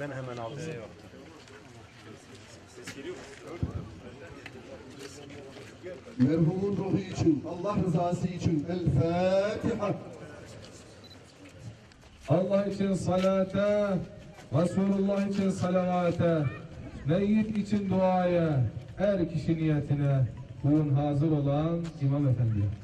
Ben hemen aldım. Merhumun ruhu için, Allah rızası için El Fatiha. Allah için salate, Resulullah için salavate, meyyit için duaya, her kişi niyetine bugün hazır olan İmam Efendi.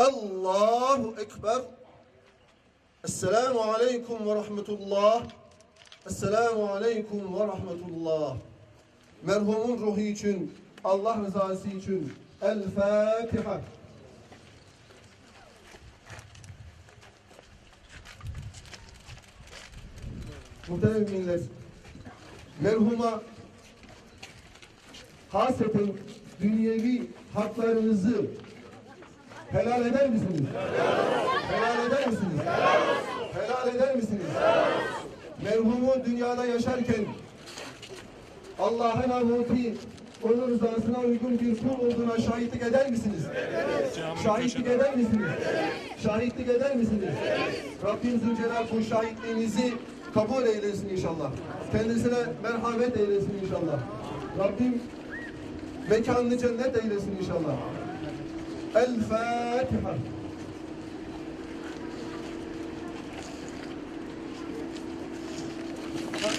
Allahu Ekber. Esselamu Aleyküm ve Rahmetullah. Esselamu Aleyküm ve Rahmetullah. Merhumun ruhu için, Allah rızası için El Fatiha. Muhterem millet, merhuma haseten dünyevi haklarınızı helal eder misiniz? Helal eder misiniz? Helal eder misiniz? Merhumu dünyada yaşarken Allah'ın aveti onun rızasına uygun bir kul olduğuna şahitlik eder misiniz? Şahitlik eder misiniz? Şahitlik eder misiniz? Rabbim Zülcelal bu şahitliğinizi kabul eylesin inşallah. Kendisine merhamet eylesin inşallah. Rabbim mekanını cennet eylesin inşallah. El Fatiha.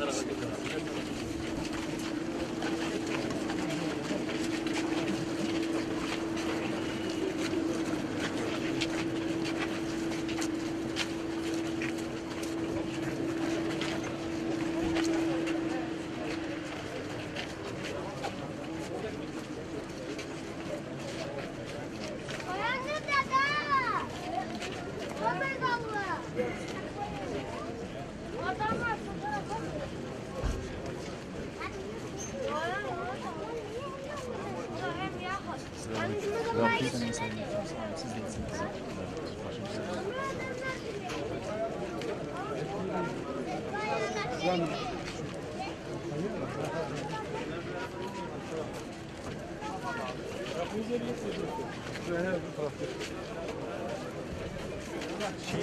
Ayağını Şey,